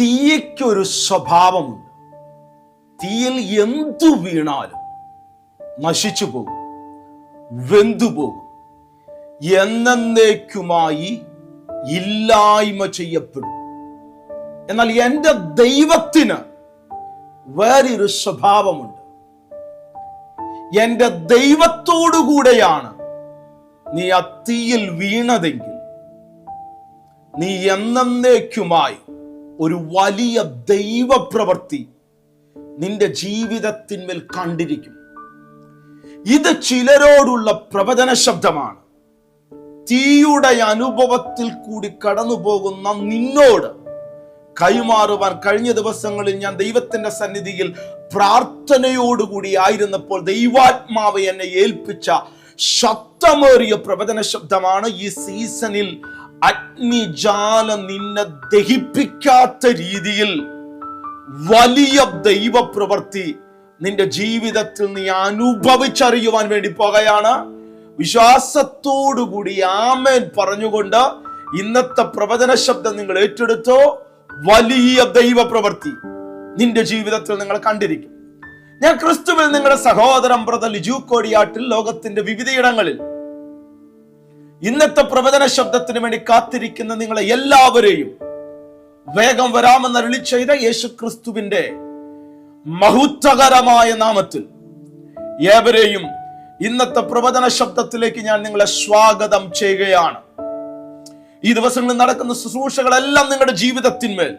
തീയ്ക്കൊരു സ്വഭാവമുണ്ട്. തീയിൽ എന്തു വീണാലും നശിച്ചു പോകും വെന്തു പോകും. എന്നേക്കുമായി ഇല്ലായ്മ ചെയ്യപ്പെടും. എന്നാൽ എന്റെ ദൈവത്തിന് വേറൊരു സ്വഭാവമുണ്ട്. എന്റെ ദൈവത്തോടുകൂടെയാണ് നീ ആ വീണതെങ്കിൽ നീ എന്നേക്കുമായി ഒരു വലിയ ദൈവപ്രവൃത്തി നിന്റെ ജീവിതത്തിന്മേൽ കണ്ടിരിക്കും. ഇത് ചിലരോടുള്ള പ്രവചന ശബ്ദമാണ്. തീയുടെ അനുഭവത്തിൽ കൂടി കടന്നു പോകുന്ന നിന്നോട് കൈമാറുവാൻ കഴിഞ്ഞ ദിവസങ്ങളിൽ ഞാൻ ദൈവത്തിന്റെ സന്നിധിയിൽ പ്രാർത്ഥനയോടുകൂടി ആയിരുന്നപ്പോൾ ദൈവാത്മാവ് എന്നെ ഏൽപ്പിച്ച ശക്തമേറിയ പ്രവചന ശബ്ദമാണ് ഈ സീസണിൽ അഗ്നിജാലം നിന്നെ ദഹിപ്പിക്കാത്ത രീതിയിൽ വലിയ ദൈവപ്രവൃത്തി നിന്റെ ജീവിതത്തിൽ നീ അനുഭവിച്ചറിയുവാൻ വേണ്ടി പോകുകയാണ്. വിശ്വാസത്തോടുകൂടി ആമേൻ പറഞ്ഞുകൊണ്ട് ഇന്നത്തെ പ്രവചന ശബ്ദം നിങ്ങൾ ഏറ്റെടുത്തോ. വലിയ ദൈവപ്രവൃത്തി നിന്റെ ജീവിതത്തിൽ നിങ്ങൾ കണ്ടിരിക്കും. ഞാൻ ക്രിസ്തുവിൽ നിങ്ങളുടെ സഹോദരൻ ബ്രദർ ലിജു കോടിയാട്ടിൽ ലോകത്തിന്റെ വിവിധയിടങ്ങളിൽ ഇന്നത്തെ പ്രവചന ശബ്ദത്തിന് വേണ്ടി കാത്തിരിക്കുന്ന നിങ്ങളെ എല്ലാവരെയും വേഗം വരാമെന്ന് അരുളി ചെയ്ത യേശു ക്രിസ്തുവിന്റെ മഹത്വകരമായ നാമത്തിൽ ഏവരെയും ഇന്നത്തെ പ്രവചന ശബ്ദത്തിലേക്ക് ഞാൻ നിങ്ങളെ സ്വാഗതം ചെയ്യുകയാണ്. ഈ ദിവസങ്ങളിൽ നടക്കുന്ന ശുശ്രൂഷകളെല്ലാം നിങ്ങളുടെ ജീവിതത്തിന്മേൽ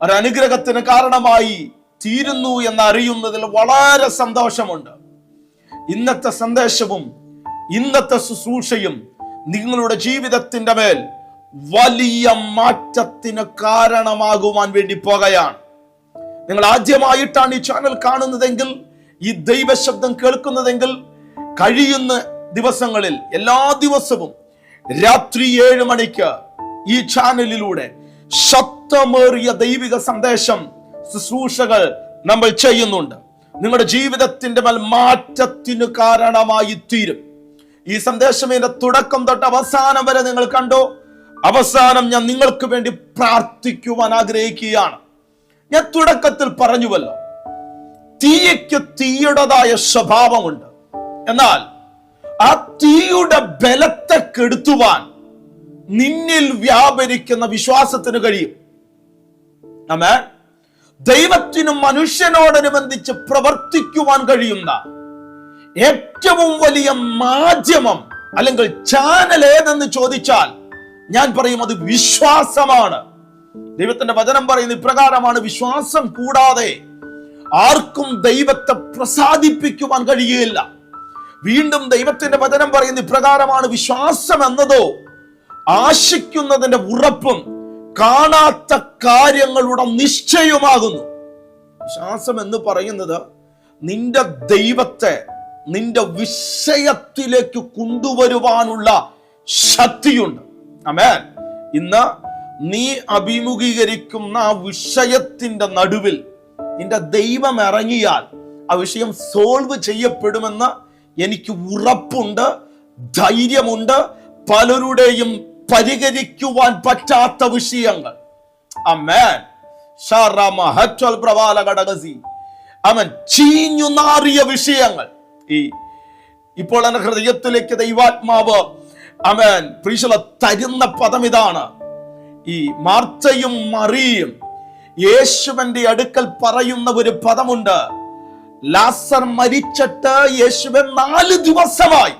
ഒരു അനുഗ്രഹത്തിന് കാരണമായി തീരുന്നു എന്ന് അറിയുന്നതിൽ വളരെ സന്തോഷമുണ്ട്. ഇന്നത്തെ സന്ദേശവും ഇന്നത്തെ ശുശ്രൂഷയും നിങ്ങളുടെ ജീവിതത്തിന്റെ മേൽ വലിയ മാറ്റത്തിന് കാരണമാകുവാൻ വേണ്ടി പോകുകയാണ്. നിങ്ങൾ ആദ്യമായിട്ടാണ് ഈ ചാനൽ കാണുന്നതെങ്കിൽ ഈ ദൈവശബ്ദം കേൾക്കുന്നതെങ്കിൽ കഴിയുന്ന ദിവസങ്ങളിൽ എല്ലാ ദിവസവും രാത്രി ഏഴ് മണിക്ക് ഈ ചാനലിലൂടെ ശക്തമേറിയ ദൈവിക സന്ദേശം ശുശ്രൂഷകൾ നമ്മൾ ചെയ്യുന്നുണ്ട്. നിങ്ങളുടെ ജീവിതത്തിന്റെ മേൽ മാറ്റത്തിന് കാരണമായി തീരും. ഈ സന്ദേശം ഇതിന്റെ തുടക്കം തൊട്ട് അവസാനം വരെ നിങ്ങൾ കണ്ടു. അവസാനം ഞാൻ നിങ്ങൾക്ക് വേണ്ടി പ്രാർത്ഥിക്കുവാൻ ആഗ്രഹിക്കുകയാണ്. ഞാൻ തുടക്കത്തിൽ പറഞ്ഞുവല്ലോ. തീയയ്ക്ക് തീയുടേതായ സ്വഭാവമുണ്ട്. എന്നാൽ ആ തീയുടെ ബലത്തെ കെടുത്തുവാൻ നിന്നിൽ വ്യാപരിക്കുന്ന വിശ്വാസത്തിന് കഴിയും. നമ്മെ ദൈവത്തിനും മനുഷ്യനോടനുബന്ധിച്ച് പ്രവർത്തിക്കുവാൻ കഴിയുന്ന ഏറ്റവും വലിയ മാധ്യമം അല്ലെങ്കിൽ ചാനൽ ഏതെന്ന് ചോദിച്ചാൽ ഞാൻ പറയും അത് വിശ്വാസമാണ്. ദൈവത്തിന്റെ വചനം പറയുന്ന ഇപ്രകാരമാണ് വിശ്വാസം കൂടാതെ ആർക്കും ദൈവത്തെ പ്രസാദിപ്പിക്കുവാൻ കഴിയുകയില്ല വീണ്ടും ദൈവത്തിന്റെ വചനം പറയുന്ന ഇപ്രകാരമാണ് വിശ്വാസം എന്നതോ ആശിക്കുന്നതിന്റെ ഉറപ്പും കാണാത്ത കാര്യങ്ങളുടെ നിശ്ചയമാകുന്നു വിശ്വാസം എന്ന് പറയുന്നത് നിന്റെ ദൈവത്തെ നിന്റെ വിഷയത്തിലേക്ക് കൊണ്ടുവരുവാനുള്ള ശക്തിയുണ്ട്. അമേ ഇന്ന് നീ അഭിമുഖീകരിക്കുന്ന ആ വിഷയത്തിന്റെ നടുവിൽ നിന്റെ ദൈവം ഇറങ്ങിയാൽ ആ വിഷയം സോൾവ് ചെയ്യപ്പെടുമെന്ന് എനിക്ക് ഉറപ്പുണ്ട് ധൈര്യമുണ്ട് പലരുടെയും പരിഹരിക്കുവാൻ പറ്റാത്ത വിഷയങ്ങൾ. അമേൻ അവൻ ചീഞ്ഞു നാറിയ വിഷയങ്ങൾ. ഈ ഇപ്പോൾ എന്റെ ഹൃദയത്തിലേക്ക് ദൈവാത്മാവ് അവൻ പ്രീശല തരുന്ന പദം ഇതാണ്. ഈ മാർത്തയും മറിയും യേശുവന്റെ അടുക്കൽ പറയുന്ന ഒരു പദമുണ്ട്. ലാസർ മരിച്ചിട്ട് യേശുവൻ നാല് ദിവസമായി.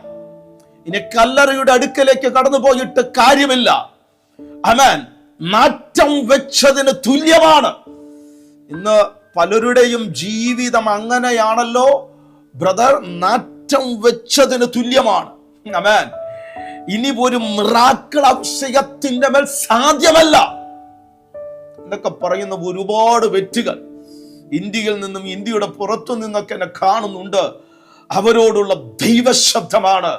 ഇനി കല്ലറയുടെ അടുക്കലേക്ക് കടന്നു പോയിട്ട് കാര്യമില്ല. അമൻ നാറ്റം വെച്ചതിന് തുല്യമാണ്. ഇന്ന് പലരുടെയും ജീവിതം അങ്ങനെയാണല്ലോ. ബ്രദർ നാറ്റം വെച്ചതിന് തുല്യമാണ്. ഇനി ഒരു മിറാക്കൾ അഭിഷേകത്തിന്റെ മേൽ സാധ്യമല്ല. എന്നൊക്കെ പറയുന്ന ഒരുപാട് വെറ്റുകൾ ഇന്ത്യയിൽ നിന്നും ഇന്ത്യയുടെ പുറത്തു നിന്നൊക്കെ എന്നെ കാണുന്നുണ്ട്. അവരോടുള്ള ദൈവശബ്ദമാണ്.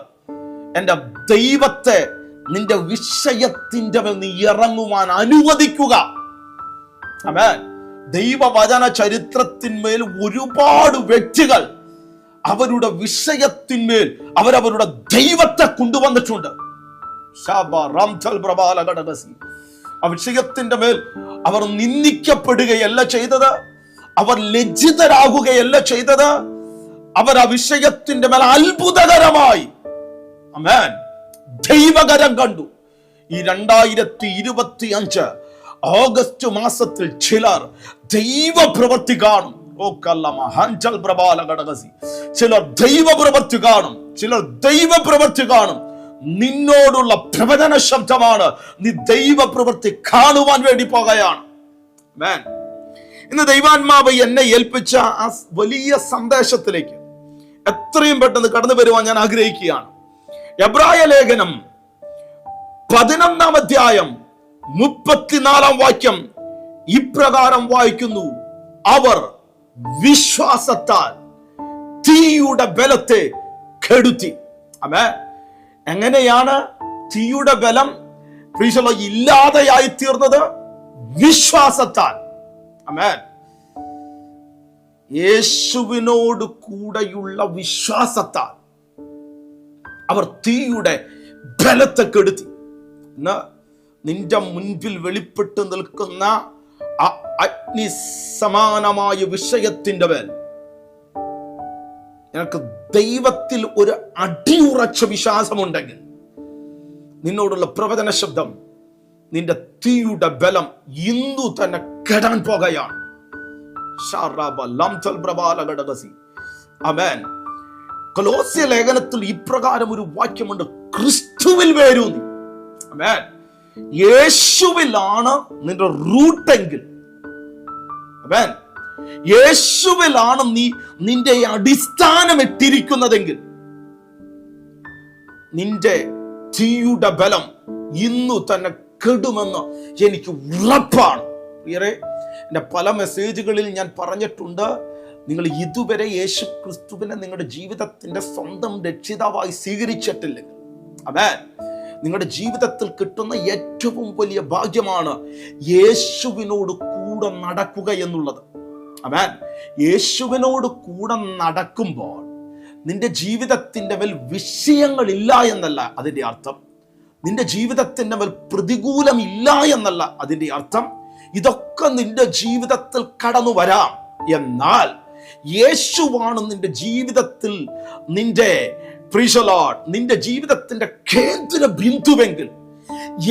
എന്റെ ദൈവത്തെ നിന്റെ വിഷയത്തിന്റെ മേൽ നീ ഇറങ്ങുവാൻ അനുവദിക്കുക. ദൈവവചന ചരിത്രത്തിന്മേൽ ഒരുപാട് വ്യക്തികൾ അവരുടെ വിഷയത്തിന്മേൽ അവരവരുടെ ദൈവത്തെ കൊണ്ടുവന്നിട്ടുണ്ട്. ആ വിഷയത്തിന്റെ മേൽ അവർ നിന്ദിക്കപ്പെടുകയല്ല ചെയ്തത്. അവർ ലജ്ജിതരാകുകയല്ല ചെയ്തത്. അവർ ആ വിഷയത്തിന്റെ മേൽ അത്ഭുതകരമായി ദൈവകരം കണ്ടു. ഈ രണ്ടായിരത്തി ഇരുപത്തി അഞ്ച് ഓഗസ്റ്റ് മാസത്തിൽ ചിലർ ദൈവ പ്രവൃത്തി കാണും. ഓ ദൈവ പ്രവൃത്തി ചിലർ കാണും ചിലർ ദൈവപ്രവൃത്തി കാണും. നിന്നോടുള്ള പ്രവചന ശബ്ദമാണ് നീ ദൈവ പ്രവൃത്തി കാണുവാൻ വേണ്ടി പോകുകയാണ്. ഇന്ന് ദൈവാത്മാവ് എന്നെ ഏൽപ്പിച്ച ആ വലിയ സന്ദേശത്തിലേക്ക് എത്രയും പെട്ടെന്ന് കടന്നു വരുവാൻ ഞാൻ ആഗ്രഹിക്കുകയാണ്. എബ്രായ ലേഖനം പതിനൊന്നാം അധ്യായം മുപ്പത്തിനാലാം വാക്യം ഇപ്രകാരം വായിക്കുന്നു. അവർ വിശ്വാസത്താൽ തീയുടെ ബലത്തെ കെടുത്തി. അമേ എങ്ങനെയാണ് തീയുടെ ബലം? പ്രീശല ഇല്ലാതെയായി തീർന്നത്? വിശ്വാസത്താൽ. അമേൻ യേശുവിനോട് കൂടെയുള്ള വിശ്വാസത്താൽ അവർ തീയുടെ ബലത്തെ കെടുത്തി. നിന്റെ മുൻപിൽ വെളിപ്പെട്ട് നിൽക്കുന്ന ആ അഗ്നി സമാനമായ വിഷയത്തിന്റെ മേൽ നിനക്ക് ദൈവത്തിൽ ഒരു അടിയുറച്ച വിശ്വാസമുണ്ടെങ്കിൽ നിന്നോടുള്ള പ്രവചന ശബ്ദം നിന്റെ തീയുടെ ബലം ഇന്നു തന്നെ കെടാൻ പോകുകയാണ്. ലേഖനത്തിൽ ഇപ്രകാരം ഒരു വാക്യമുണ്ട് ക്രിസ്തുവിൽ വേരൂന്നി. ആമേൻ. യേശുവിലാണ് നിന്റെ റൂട്ടെങ്കിൽ ആമേൻ യേശുവിലാണ് നീ നിന്റെ അടിസ്ഥാനം ഇട്ടിരിക്കുന്നതെങ്കിൽ നിന്റെ തീയുടെ ബലം ഇന്നു തന്നെ കെടുമെന്ന് എനിക്ക് ഉറപ്പാണ്. ഏറെ എന്റെ പല മെസ്സേജുകളിൽ ഞാൻ പറഞ്ഞിട്ടുണ്ട് നിങ്ങൾ ഇതുവരെ യേശു ക്രിസ്തുവിനെ നിങ്ങളുടെ ജീവിതത്തിന്റെ സ്വന്തം രക്ഷിതാവായി സ്വീകരിച്ചിട്ടില്ലെങ്കിൽ അതെ നിങ്ങളുടെ ജീവിതത്തിൽ കിട്ടുന്ന ഏറ്റവും വലിയ ഭാഗ്യമാണ് യേശുവിനോട് കൂടെ നടക്കുക എന്നുള്ളത്. അമേൻ യേശുവിനോട് കൂടെ നടക്കുമ്പോൾ നിന്റെ ജീവിതത്തിന്റെ മേൽ വിഷയങ്ങളില്ല എന്നല്ല അതിന്റെ അർത്ഥം. നിന്റെ ജീവിതത്തിന്റെ മേൽ പ്രതികൂലമില്ല എന്നല്ല അതിന്റെ അർത്ഥം. ഇതൊക്കെ നിന്റെ ജീവിതത്തിൽ കടന്നു വരാം. എന്നാൽ യേശുവാണ് നിന്റെ ജീവിതത്തിൽ നിന്റെ പ്രീശലോഡ് നിന്റെ ജീവിതത്തിന്റെ കേന്ദ്ര ബിന്ദുവെങ്കിൽ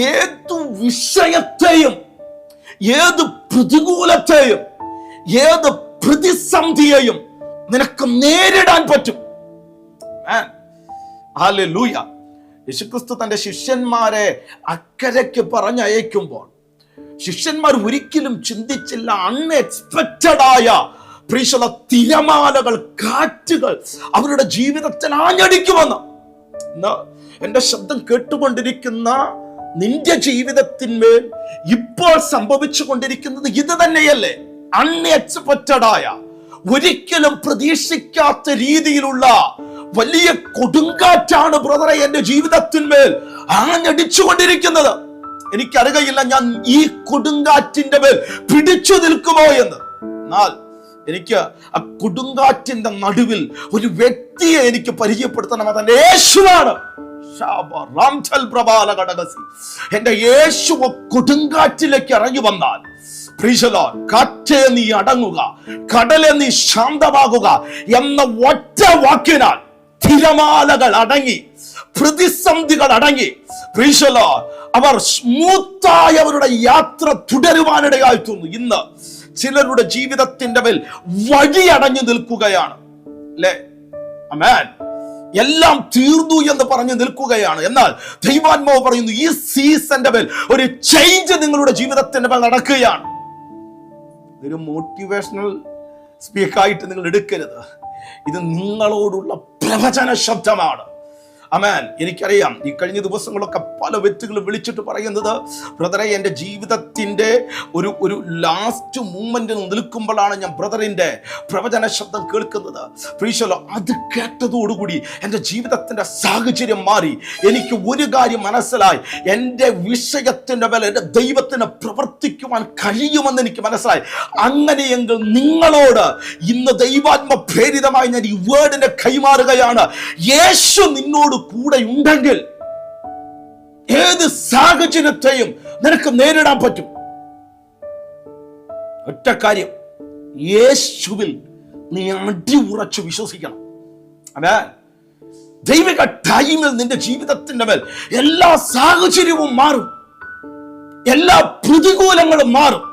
ഏതു വിഷയത്തെയും ഏത് പ്രതികൂലത്തെയും ഏത് പ്രതിസന്ധിയെയും നിനക്ക് നേരിടാൻ പറ്റും. യേശുക്രിസ്തു തന്റെ ശിഷ്യന്മാരെ അക്കരയ്ക്ക് പറഞ്ഞയക്കുമ്പോൾ ശിഷ്യന്മാർ ഒരിക്കലും ചിന്തിച്ചില്ല അൺഎക്സ്പെക്റ്റഡ് ആയ പ്രീശല തിരമാലകൾ കാറ്റുകൾ അവരുടെ ജീവിതത്തിൽ ആഞ്ഞടിക്കുമെന്ന്. എന്റെ ശബ്ദം കേട്ടുകൊണ്ടിരിക്കുന്ന നിന്റെ ജീവിതത്തിന്മേൽ ഇപ്പോൾ സംഭവിച്ചു കൊണ്ടിരിക്കുന്നത് ഇത് തന്നെയല്ലേ? അൺഎക്സ്പെക്റ്റഡ് ആയ ഒരിക്കലും പ്രതീക്ഷിക്കാത്ത രീതിയിലുള്ള വലിയ കൊടുങ്കാറ്റാണ് ബ്രദറെ എന്റെ ജീവിതത്തിന്മേൽ ആഞ്ഞടിച്ചുകൊണ്ടിരിക്കുന്നത്. എനിക്കറിയില്ല ഞാൻ ഈ കൊടുങ്കാറ്റിന്റെ മേൽ പിടിച്ചു നിൽക്കുമോ എന്ന്. എന്നാൽ എനിക്ക് ആ കൊടുങ്കാറ്റിന്റെ നടുവിൽ ഒരു വ്യക്തിയെ എനിക്ക് പരിചയപ്പെടുത്തണം. അതെന്റെ യേശുവാണ്. എന്റെ യേശു കൊടുങ്കാറ്റിലേക്ക് ഇറങ്ങി വന്നാൽ പ്രീശലോ കാറ്റേ നീ അടങ്ങുക കടലെ നീ ശാന്തമാകുക എന്ന ഒറ്റ വാക്കിനാൽ തിരമാലകൾ അടങ്ങി പ്രതിസന്ധികൾ അടങ്ങി. പ്രീശലോ അവർ സ്മൂത്തായവരുടെ യാത്ര തുടരുവാനിടയായി തോന്നുന്നു. ഇന്ന് ചിലരുടെ ജീവിതത്തിന്റെ മേൽ വഴി അടഞ്ഞു നിൽക്കുകയാണ്. അല്ലേ? അമേൻ എല്ലാം തീർന്നു എന്ന് പറഞ്ഞു നിൽക്കുകയാണ്. എന്നാൽ ദൈവാത്മാവ് പറയുന്നു ഈ സീസന്റെ മേൽ ഒരു ചേഞ്ച് നിങ്ങളുടെ ജീവിതത്തിന്റെ മേൽ നടക്കുകയാണ്. ഇതൊരു മോട്ടിവേഷണൽ സ്പീക്കായിട്ട് നിങ്ങൾ എടുക്കരുത്. ഇത് നിങ്ങളോടുള്ള പ്രവചന ശബ്ദമാണ്. അമേൻ എനിക്കറിയാം ഈ കഴിഞ്ഞ ദിവസങ്ങളൊക്കെ പല വ്യക്തികളും വിളിച്ചിട്ട് പറയുന്നത് ബ്രദറെ എന്റെ ജീവിതത്തിന്റെ ഒരു ഒരു ലാസ്റ്റ് മൂമെന്റ് നിൽക്കുമ്പോഴാണ് ഞാൻ ബ്രദറിന്റെ പ്രവചന ശബ്ദം കേൾക്കുന്നത്. പ്രീശലോ അത് കേട്ടതോടുകൂടി എന്റെ ജീവിതത്തിന്റെ സാഹചര്യം മാറി. എനിക്ക് ഒരു കാര്യം മനസ്സിലായി. എന്റെ വിഷയത്തിന്റെ മേലെ എന്റെ ദൈവത്തിന് പ്രവർത്തിക്കുവാൻ കഴിയുമെന്ന് എനിക്ക് മനസ്സിലായി. അങ്ങനെയെങ്കിൽ നിങ്ങളോട് ഇന്ന് ദൈവാത്മ പ്രേരിതമായി ഞാൻ ഈ വേർഡിനെ കൈമാറുകയാണ്. യേശു നിന്നോട് കൂടെ ഉണ്ടെങ്കിൽ ഏത് സാഹചര്യത്തെയും നിനക്ക് നേരിടാൻ പറ്റും. ഒറ്റ കാര്യം യേശുവിൽ നീ അടി ഉറച്ചു വിശ്വസിക്കണം. അതെ? ദൈവിക ടൈമിൽ നിന്റെ ജീവിതത്തിന്റെ മേൽ എല്ലാ സാഹചര്യവും മാറും. എല്ലാ പ്രതികൂലങ്ങളും മാറും.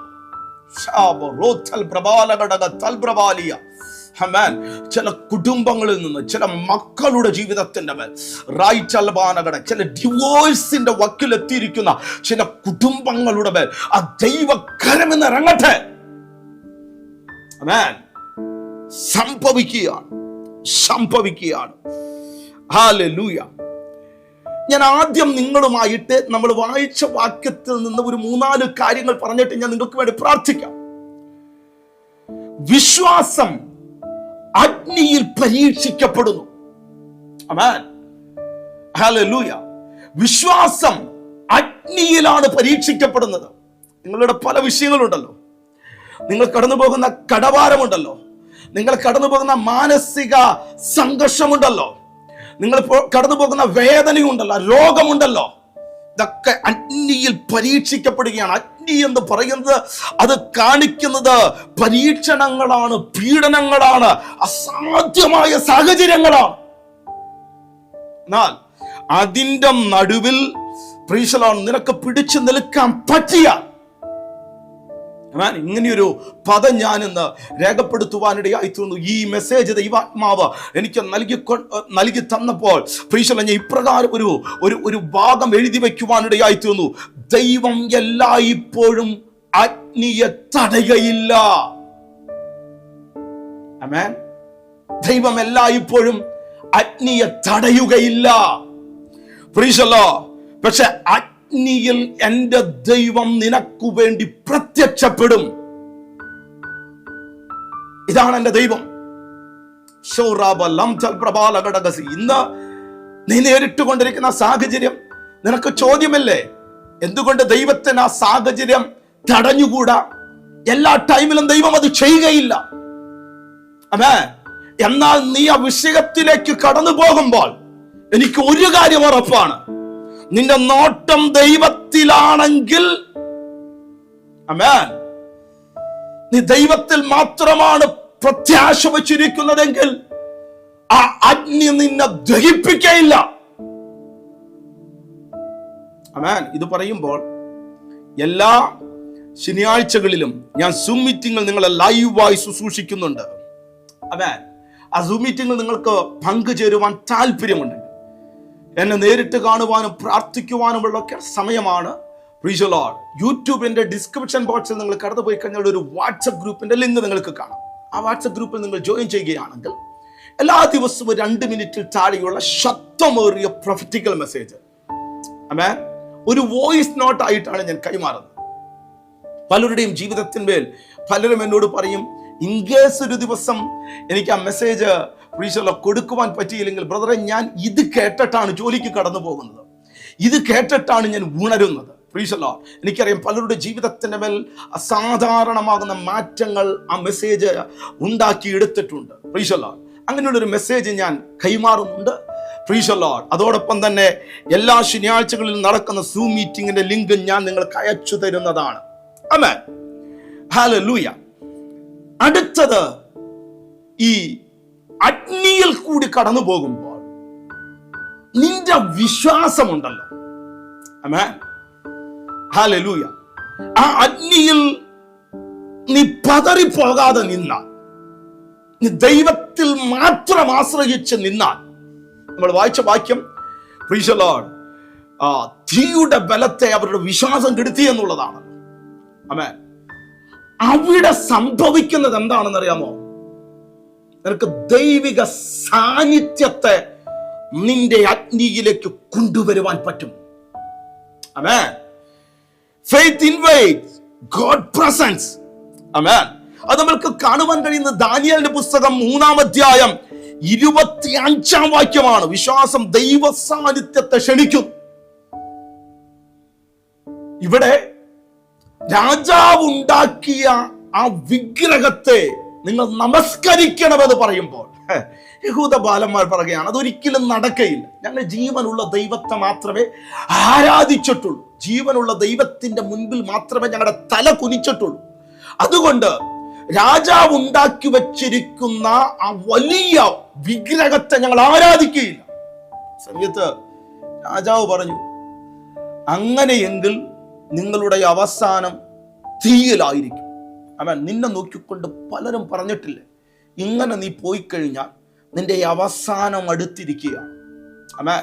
ഹമാൻ ചില കുടുംബങ്ങളിൽ നിന്ന് ചില മക്കളുടെ ജീവിതത്തിന്റെ മേൽ റൈറ്റ് അൽബാനകട ചില ഡിവോഴ്സിന്റെ വക്കിലെത്തിയിരിക്കുന്ന ചില കുടുംബങ്ങളുടെ മേൽ ആ ദൈവകരമെന്ന് ഇറങ്ങട്ടെ. ഹമാൻ സംഭവിക്കുകയാണ്. സംഭവിക്കുകയാണ്. ഞാൻ ആദ്യം നിങ്ങളുമായിട്ട് നമ്മൾ വായിച്ച വാക്യത്തിൽ നിന്ന് ഒരു മൂന്നാൽ കാര്യങ്ങൾ പറഞ്ഞിട്ട് ഞാൻ നിങ്ങൾക്ക് വേണ്ടി പ്രാർത്ഥിക്കാം. വിശ്വാസം അഗ്നിയിൽ പരീക്ഷിക്കപ്പെടുന്നു. വിശ്വാസം അഗ്നിയിലാണ് പരീക്ഷിക്കപ്പെടുന്നത്. നിങ്ങളുടെ പല വിഷയങ്ങളുണ്ടല്ലോ. നിങ്ങൾ കടന്നു പോകുന്ന കടവാരമുണ്ടല്ലോ. നിങ്ങൾ കടന്നു പോകുന്ന മാനസിക സംഘർഷമുണ്ടല്ലോ. നിങ്ങൾ കടന്നു പോകുന്ന വേദനയുണ്ടല്ലോ രോഗമുണ്ടല്ലോ. ഇതൊക്കെ അഗ്നിയിൽ പരീക്ഷിക്കപ്പെടുകയാണ്. അഗ്നി എന്ന് പറയുന്നത് അത് കാണിക്കുന്നത് പരീക്ഷണങ്ങളാണ് പീഡനങ്ങളാണ് അസാധ്യമായ സാഹചര്യങ്ങളാണ്. എന്നാൽ അതിന്റെ നടുവിൽ പ്രീശലാണ് നിനക്ക് പിടിച്ചു നിൽക്കാൻ പറ്റിയ ഇങ്ങനെയൊരു പദം ഞാൻ ഇന്ന് രേഖപ്പെടുത്തുവാനിടയായി തോന്നുന്നു ഈ മെസ്സേജ് ദൈവാത്മാവ് എനിക്ക് നൽകി നൽകി തന്നപ്പോൾ പ്രീശല ഞാൻ ഇപ്രകാരം ഒരു ഒരു ഒരു ഭാഗം എഴുതി വയ്ക്കുവാനിടയായി തീർന്നു. ദൈവം എല്ലായ്പ്പോഴും അഗ്നിയെ തടയുകയില്ല. ദൈവം എല്ലായ്പ്പോഴും അഗ്നിയെ തടയുകയില്ല. പ്രീശല്ലോ പക്ഷെ അഗ്നിയിൽ എന്റെ ദൈവം നിനക്കു വേണ്ടി പ്രത്യക്ഷപ്പെടും. ഇതാണ് എന്റെ ദൈവം. ഇന്ന് നീ നേരിട്ടുകൊണ്ടിരിക്കുന്ന സാഹചര്യം നിനക്ക് ചോദ്യമല്ലേ? എന്തുകൊണ്ട് ദൈവത്തിന് ആ സാഹചര്യം തടഞ്ഞുകൂടാ? എല്ലാ ടൈമിലും ദൈവം അത് ചെയ്യുകയില്ല. അമേ എന്നാൽ നീ ആ വിഷയത്തിലേക്ക് കടന്നു പോകുമ്പോൾ എനിക്ക് ഒരു കാര്യം ഉറപ്പാണ്. നിന്റെ നോട്ടം ദൈവത്തിലാണെങ്കിൽ അമേൻ നീ ദൈവത്തിൽ മാത്രമാണ് പ്രത്യാശ വച്ചിരിക്കുന്നതെങ്കിൽ ആ അഗ്നി നിന്നെ ദഹിപ്പിക്കയില്ല. അമേൻ ഇത് പറയുമ്പോൾ എല്ലാ ശനിയാഴ്ചകളിലും ഞാൻ സൂം മീറ്റിംഗിൽ നിങ്ങളെ ലൈവായി ശുശ്രൂഷിക്കുന്നുണ്ട്. അമേൻ ആ സൂം മീറ്റിംഗിൽ നിങ്ങൾക്ക് പങ്കുചേരുവാൻ താല്പര്യമുണ്ട്. എന്നെ നേരിട്ട് കാണുവാനും പ്രാർത്ഥിക്കുവാനുമുള്ള ഒക്കെ സമയമാണ്. പ്രീജലോഡ് യൂട്യൂബിന്റെ ഡിസ്ക്രിപ്ഷൻ ബോക്സിൽ നിങ്ങൾ കടന്നു പോയി കഴിഞ്ഞാൽ ഒരു വാട്സപ്പ് ഗ്രൂപ്പിന്റെ ലിങ്ക് നിങ്ങൾക്ക് കാണാം. ആ വാട്സപ്പ് ഗ്രൂപ്പിൽ നിങ്ങൾ ജോയിൻ ചെയ്യുകയാണെങ്കിൽ എല്ലാ ദിവസവും രണ്ട് മിനിറ്റിൽ താഴെയുള്ള ശക്തമേറിയ പ്രൊഫറ്റിക്കൽ മെസ്സേജ് അമേ ഒരു വോയിസ് നോട്ട് ആയിട്ടാണ് ഞാൻ കൈമാറുന്നത്. പലരുടെയും ജീവിതത്തിന്മേൽ പലരും എന്നോട് പറയും ഇൻ കേസ് ഒരു ദിവസം എനിക്ക് ആ മെസ്സേജ് പ്രീശല കൊടുക്കുവാൻ പറ്റിയില്ലെങ്കിൽ ബ്രദറെ ഞാൻ ഇത് കേട്ടിട്ടാണ് ജോലിക്ക് കടന്നു പോകുന്നത്. ഇത് കേട്ടിട്ടാണ് ഞാൻ ഉണരുന്നത്. പ്രീശലോ എനിക്കറിയാം പലരുടെ ജീവിതത്തിന്റെ മേൽ അസാധാരണമാകുന്ന മാറ്റങ്ങൾ ആ മെസ്സേജ് ഉണ്ടാക്കി എടുത്തിട്ടുണ്ട് പ്രീശലോ അങ്ങനെയുള്ള ഒരു മെസ്സേജ് ഞാൻ കൈമാറുന്നുണ്ട്. പ്രീശലോ അതോടൊപ്പം തന്നെ എല്ലാ ശനിയാഴ്ചകളിലും നടക്കുന്ന സൂം മീറ്റിംഗിന്റെ ലിങ്ക് ഞാൻ നിങ്ങൾക്ക് അയച്ചു തരുന്നതാണ്. അമേൻ ലൂയ അടുത്തത് ഈ അഗ്നിയിൽ കൂടി കടന്നു പോകുമ്പോൾ നിന്റെ വിശ്വാസമുണ്ടല്ലോ. അമേൻ ലൂയ ആ അഗ്നിയിൽ നീ പതറിപ്പോകാതെ നിന്നാൽ നീ ദൈവത്തിൽ മാത്രം ആശ്രയിച്ച് നിന്നാൽ നമ്മൾ വായിച്ച വാക്യം പ്രീശലോൺ ആ തീയുടെ ബലത്തെ അവരുടെ വിശ്വാസം കെടുത്തി എന്നുള്ളതാണ്. അമേ അവിടെ സംഭവിക്കുന്നത് എന്താണെന്ന് അറിയാമോ? നിനക്ക് ദൈവിക സാന്നിധ്യത്തെ നിന്റെ അഗ്നിയിലേക്ക് കൊണ്ടുവരുവാൻ പറ്റും. അമേ ഫെയ്ത്ത് ഇൻവൈറ്റ് ഗോഡ് പ്രസൻസ് അമേ അത് നമ്മൾക്ക് കാണുവാൻ കഴിയുന്ന ദാനിയലിന്റെ പുസ്തകം മൂന്നാം അധ്യായം ഇരുപത്തി അഞ്ചാം വാക്യമാണ്. വിശ്വാസം ദൈവ സാന്നിധ്യത്തെ ക്ഷണിക്കും ഇവിടെ രാജാവ് ഉണ്ടാക്കിയ ആ വിഗ്രഹത്തെ നിങ്ങൾ നമസ്കരിക്കണമെന്ന് പറയുമ്പോൾ യഹൂദ ബാലന്മാർ പറയുകയാണ് അതൊരിക്കലും നടക്കയില്ല. ഞങ്ങൾ ജീവനുള്ള ദൈവത്തെ മാത്രമേ ആരാധിച്ചിട്ടുള്ളൂ. ജീവനുള്ള ദൈവത്തിന്റെ മുൻപിൽ മാത്രമേ ഞങ്ങളുടെ തല കുനിച്ചിട്ടുള്ളൂ. അതുകൊണ്ട് രാജാവ് ഉണ്ടാക്കി വച്ചിരിക്കുന്ന ആ വലിയ വിഗ്രഹത്തെ ഞങ്ങൾ ആരാധിക്കുകയില്ല. സമയത്ത് രാജാവ് പറഞ്ഞു അങ്ങനെയെങ്കിൽ നിങ്ങളുടെ അവസാനം തീയിലായിരിക്കും. അവൻ നിന്നെ നോക്കിക്കൊണ്ട് പലരും പറഞ്ഞിട്ടില്ലേ ഇങ്ങനെ നീ പോയി കഴിഞ്ഞാൽ നിന്റെ അവസാനം അടുത്തിരിക്കുകയാണ്. അമേ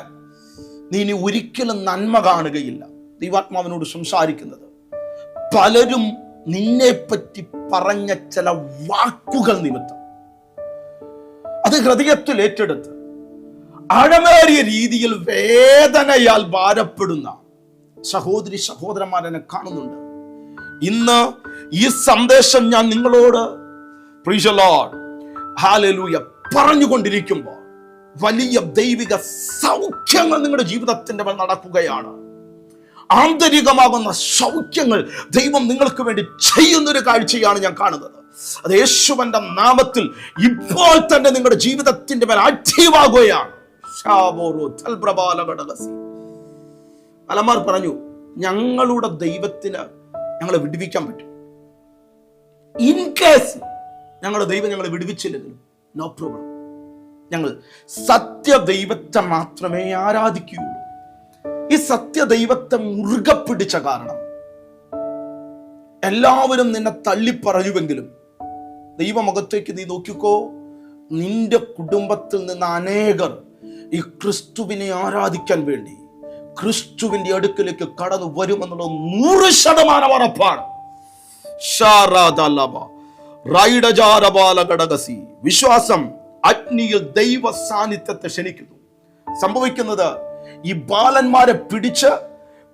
നീ ഇനി ഒരിക്കലും നന്മ കാണുകയില്ല. ദൈവാത്മാവിനോട് സംസാരിക്കുന്നത്. പലരും നിന്നെ പറ്റി പറഞ്ഞ ചില വാക്കുകൾ നിമിത്തം. അത് ഹൃദയത്തിൽ ഏറ്റെടുത്ത് ആഴമേറിയ രീതിയിൽ വേദനയാൽ ഭാരപ്പെടുന്ന സഹോദരി സഹോദരന്മാരെന്നെ കാണുന്നുണ്ട്. ഇന്ന് ഈ സന്ദേശം ഞാൻ നിങ്ങളോട് പറഞ്ഞുകൊണ്ടിരിക്കുമ്പോൾ വലിയ ദൈവിക സൗഖ്യങ്ങൾ നിങ്ങളുടെ ജീവിതത്തിന്റെ മേൽ നടക്കുകയാണ്. ആന്തരികമാകുന്ന സൗഖ്യങ്ങൾ ദൈവം നിങ്ങൾക്ക് വേണ്ടി ചെയ്യുന്നൊരു കാഴ്ചയാണ് ഞാൻ കാണുന്നത്. അത് യേശുവന്റെ നാമത്തിൽ ഇപ്പോൾ തന്നെ നിങ്ങളുടെ ജീവിതത്തിന്റെ മേൽ ആക്റ്റീവാകുകയാണ്. അലമാർ പറഞ്ഞു ഞങ്ങളുടെ ദൈവത്തിന് ഞങ്ങളെ വിടുവിക്കാൻ പറ്റും. ഇൻ കേസ് ഞങ്ങളുടെ ദൈവം ഞങ്ങളെ വിടുവിച്ചില്ലെങ്കിലും നോ പ്രോബ്ലം ഞങ്ങൾ സത്യ ദൈവത്തെ മാത്രമേ ആരാധിക്കുകയുള്ളൂ. ഈ സത്യ ദൈവത്തെ മുറുകെ പിടിച്ച കാരണം. എല്ലാവരും നിന്നെ തള്ളിപ്പറയുമെങ്കിലും ദൈവമുഖത്തേക്ക് നീ നോക്കിക്കോ. നിന്റെ കുടുംബത്തിൽ നിന്ന് അനേകർ ഈ ക്രിസ്തുവിനെ ആരാധിക്കാൻ വേണ്ടി ക്രിസ്തുവിന്റെ അടുക്കിലേക്ക് കടന്നു വരുമെന്നുള്ള നൂറ് ശതമാനം ഉറപ്പാണ്. വിശ്വാസം അഗ്നിയിൽ ദൈവ സാന്നിധ്യത്തെ ക്ഷണിക്കുന്നു. സംഭവിക്കുന്നത് ഈ ബാലന്മാരെ പിടിച്ച്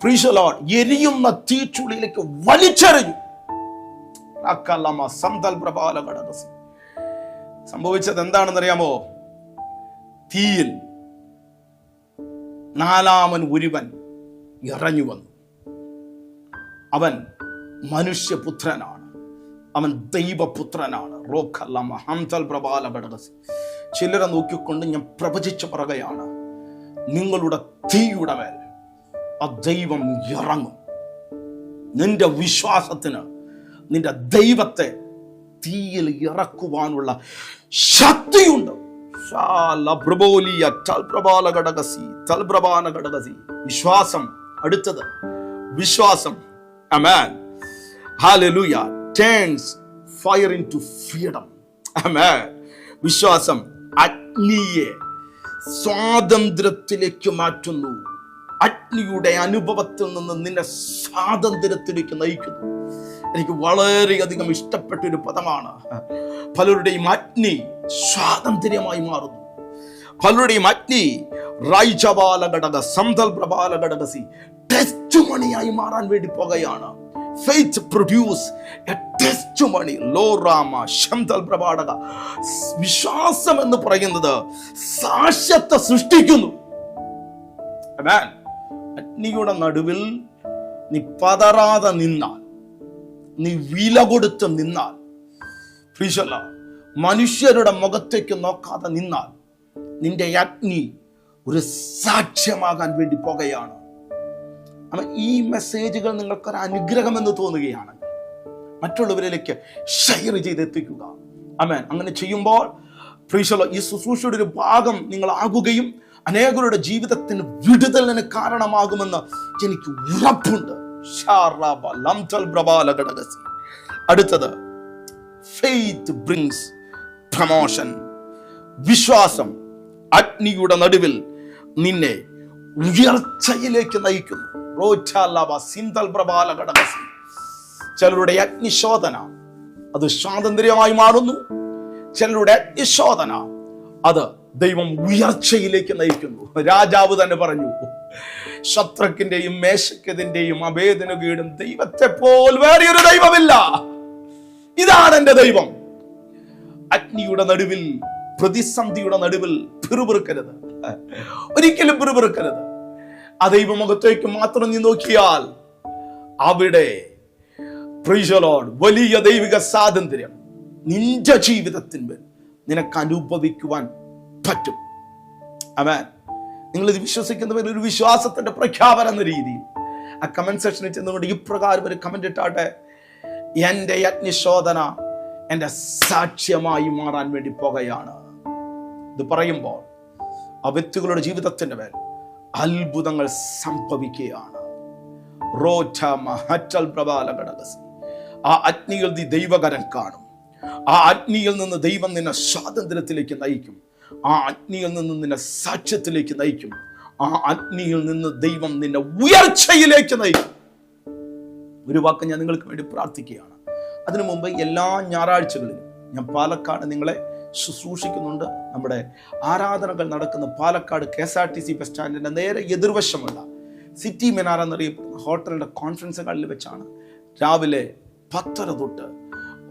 പ്രീശലോൺ എരിയുന്ന തീച്ചുള്ളിയിലേക്ക് വലിച്ചെറിഞ്ഞു. സംഭവിച്ചത് എന്താണെന്നറിയാമോ? തീയിൽ നാലാമൻ ഒരുവൻ ഇറഞ്ഞു വന്നു. അവൻ മനുഷ്യപുത്രനാണ്. അവൻ ദൈവപുത്രനാണ്. റോഖല്ല ചിലരെ നോക്കിക്കൊണ്ട് ഞാൻ പ്രവചിച്ചു പറയുകയാണ് നിങ്ങളുടെ തീയുടെ മേൽ ആ ദൈവം ഇറങ്ങും. നിന്റെ വിശ്വാസത്തിന് നിന്റെ ദൈവത്തെ തീയിൽ ഇറക്കുവാനുള്ള ശക്തിയുണ്ട്. വിശ്വാസം അടുത്തത്. വിശ്വാസം. Amen hallelujah turns fire into freedom amen വിശ്വാസം അഗ്നിയെ സ്വാതന്ത്ര്യത്തിലേക്ക് മാറ്റുന്നു. അഗ്നിയുടെ അനുഭവത്തിൽ നിന്ന് നിന്നെ സ്വാതന്ത്ര്യത്തിലേക്ക് നയിക്കുന്നു. എനിക്ക് വളരെയധികം ഇഷ്ടപ്പെട്ട ഒരു പദമാണ്. പലരുടെയും അഗ്നി സ്വാതന്ത്ര്യമായി മാറുന്നു. പലരുടെയും അഗ്നി റൈജപാല ഘടക സന്തൽ പ്രബാല ഘടകസി ടെസ്റ്റ് മണിയായി മാറാൻ വേണ്ടി പോകുകയാണ്. Faith produce a test money law റാമ ശന്തൽ പ്രഭാടക വിശ്വാസം എന്ന് പറയുന്നത് സാക്ഷ്യത്തെ സൃഷ്ടിക്കുന്നു. അഗ്നിയുടെ നടുവിൽ നീ പതറാതെ നിന്നാൽ നീ വില കൊടുത്ത് നിന്നാൽ പ്രീശല്ല മനുഷ്യരുടെ മുഖത്തേക്ക് നോക്കാതെ നിന്നാൽ നിന്റെ അഗ്നി ഒരു സാക്ഷ്യമാകാൻ വേണ്ടി പോകുകയാണ്. അമ്മ ഈ മെസ്സേജുകൾ നിങ്ങൾക്കൊരു അനുഗ്രഹമെന്ന് തോന്നുകയാണ്. മറ്റുള്ളവരിലേക്ക് ഷെയർ ചെയ്തെത്തിക്കുക. അമേൻ അങ്ങനെ ചെയ്യുമ്പോൾ ഫ്രീഷോ ഈ ശുശ്രൂഷയുടെ ഒരു ഭാഗം നിങ്ങൾ ആകുകയും അനേകരുടെ ജീവിതത്തിന് വിടുതലിന് കാരണമാകുമെന്ന് എനിക്ക് ഉറപ്പുണ്ട്. അടുത്തത് ഫെയ്ത്ത് ബ്രിങ്സ് പ്രമോഷൻ വിശ്വാസം അഗ്നിയുടെ നടുവിൽ നിന്നെ ഉയർച്ചയിലേക്ക് നയിക്കുന്നു. ചിലരുടെ അഗ്നിശോധന അത് സ്വാതന്ത്ര്യമായി മാറുന്നു. ചിലരുടെ അഗ്നിശോധന അത് ദൈവം ഉയർച്ചയിലേക്ക് നയിക്കുന്നു. രാജാവ് തന്നെ പറഞ്ഞു ശത്രുക്കിന്റെയും മേശക്കതിന്റെയും അഭേദന കീടും ദൈവത്തെ പോൽ വേറെയൊരു ദൈവമില്ല. ഇതാണ് എന്റെ ദൈവം. അഗ്നിയുടെ നടുവിൽ പ്രതിസന്ധിയുടെ നടുവിൽ പിറുപിറുക്കരുത്. ഒരിക്കലും പിറുപിറുക്കരുത്. ആ ദൈവമുഖത്തേക്ക് മാത്രം നീ നോക്കിയാൽ അവിടെ. വലിയ ദൈവിക സ്വാതന്ത്ര്യം നിന്റെ ജീവിതത്തിന്മേൽ നിനക്ക് അനുഭവിക്കുവാൻ പറ്റും. അവൻ നിങ്ങൾ ഇത് വിശ്വസിക്കുന്നവർ ഒരു വിശ്വാസത്തിന്റെ പ്രഖ്യാപനം എന്ന രീതിയിൽ ആ കമന്റ് സെക്ഷനിൽ ചെന്നുകൊണ്ട് ഇപ്രകാരം ഒരു കമന്റ് ഇട്ടാട്ടെ. എന്റെ അഗ്നിശോധന എന്റെ സാക്ഷ്യമായി മാറാൻ വേണ്ടി പോകുകയാണ്. ഇത് പറയുമ്പോൾ ആ വ്യക്തികളുടെ ജീവിതത്തിന്റെ മേൽ അത്ഭുതങ്ങൾ സംഭവിക്കുകയാണ്. ആ അഗ്നിയിൽ നീ ദൈവകരം കാണും. ആ അഗ്നിയിൽ നിന്ന് ദൈവം നിന്നെ സ്വാതന്ത്ര്യത്തിലേക്ക് നയിക്കും. ആ അഗ്നിയിൽ നിന്ന് നിന്നെ സാക്ഷ്യത്തിലേക്ക് നയിക്കും. ആ അഗ്നിയിൽ നിന്ന് ദൈവം നിന്നെ ഉയർച്ചയിലേക്ക് നയിക്കും. ഒരു വാക്ക് ഞാൻ നിങ്ങൾക്ക് വേണ്ടി പ്രാർത്ഥിക്കുകയാണ്. അതിനു മുമ്പ് എല്ലാ ഞായറാഴ്ചകളിലും ഞാൻ പാലക്കാട് നിങ്ങളെ ശുശ്രൂഷിക്കുന്നുണ്ട്. നമ്മുടെ ആരാധനകൾ നടക്കുന്ന Palakkad K S R T C bus സ്റ്റാൻഡിന്റെ നേരെ എതിർവശമുള്ള സിറ്റി മിനാർ എന്നറിയപ്പെടുന്ന ഹോട്ടലിന്റെ കോൺഫറൻസ് ഹാളിൽ വെച്ചാണ്. രാവിലെ പത്തര തൊട്ട്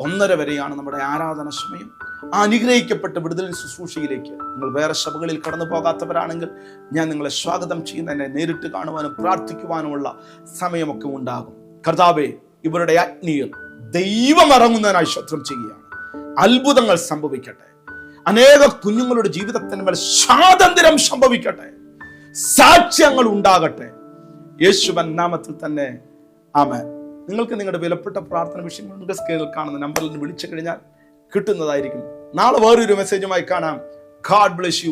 ഒന്നര വരെയാണ് നമ്മുടെ ആരാധന സമയം. ആ അനുഗ്രഹിക്കപ്പെട്ട വിടുതൽ ശുശ്രൂഷയിലേക്ക് നിങ്ങൾ വേറെ സഭകളിൽ കടന്നു പോകാത്തവരാണെങ്കിൽ ഞാൻ നിങ്ങളെ സ്വാഗതം ചെയ്യുന്ന. എന്നെ നേരിട്ട് കാണുവാനും പ്രാർത്ഥിക്കുവാനുമുള്ള സമയമൊക്കെ ഉണ്ടാകും. കർത്താവെ ഇവരുടെ അഗ്നിയിൽ ദൈവം ഇറങ്ങുന്നതിനായി ശത്രം ചെയ്യുകയാണ്. അത്ഭുതങ്ങൾ സംഭവിക്കട്ടെ. അനേക കുഞ്ഞുങ്ങളുടെ ജീവിതത്തിന് മേൽ സ്വാതന്ത്ര്യം സംഭവിക്കട്ടെ. സാക്ഷ്യങ്ങൾ ഉണ്ടാകട്ടെ. യേശുവൻ നാമത്തിൽ തന്നെ. ആമേ നിങ്ങൾക്ക് നിങ്ങളുടെ വിലപ്പെട്ട പ്രാർത്ഥന വിഷയങ്ങളുടെ സ്കെയിൽ കാണുന്ന നമ്പറിൽ വിളിച്ചു കഴിഞ്ഞാൽ കിട്ടുന്നതായിരിക്കും. നാളെ വേറൊരു മെസ്സേജുമായി കാണാം. God bless you